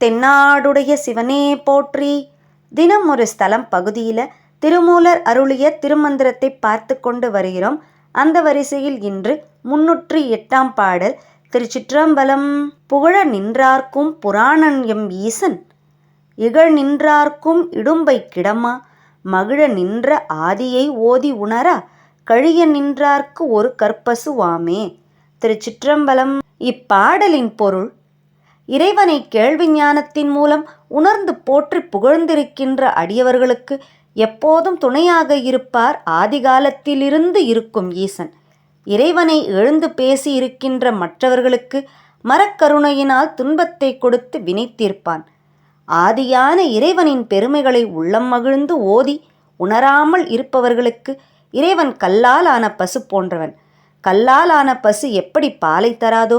தென்னாடுடைய சிவனே போற்றி. தினம் ஒரு ஸ்தலம் பகுதியில் திருமூலர் அருளிய திருமந்திரத்தை பார்த்து கொண்டு வருகிறோம். அந்த வரிசையில் இன்று முன்னூற்றி எட்டாம் பாடல் திருச்சிற்றம்பலம் புகழ நின்றார்க்கும் புராணன் எம் ஈசன். இகழ் நின்றார்க்கும் இடும்பை கிடமா? மகிழ நின்ற ஆதியை ஓதி உணரா? கழிய நின்றார்க்கு ஒரு கற்பசுவாமே திருச்சிற்றம்பலம் இப்பாடலின் பொருள் இறைவனை கேள்வி ஞானத்தின் மூலம் உணர்ந்து போற்றி புகழ்ந்திருக்கின்ற அடியவர்களுக்கு எப்போதும் துணையாக இருப்பார் ஆதிகாலத்திலிருந்து இருக்கும் ஈசன். இறைவனை எழுந்து பேசி இருக்கின்ற மற்றவர்களுக்கு மரக்கருணையினால் துன்பத்தை கொடுத்து வினை தீர்ப்பான் ஆதியான இறைவனின் பெருமைகளை உள்ளம் மகிழ்ந்து ஓதி உணராமல் இருப்பவர்களுக்கு இறைவன் கல்லால் ஆன பசு போன்றவன். கல்லால் ஆன பசு எப்படி பாலை தராதோ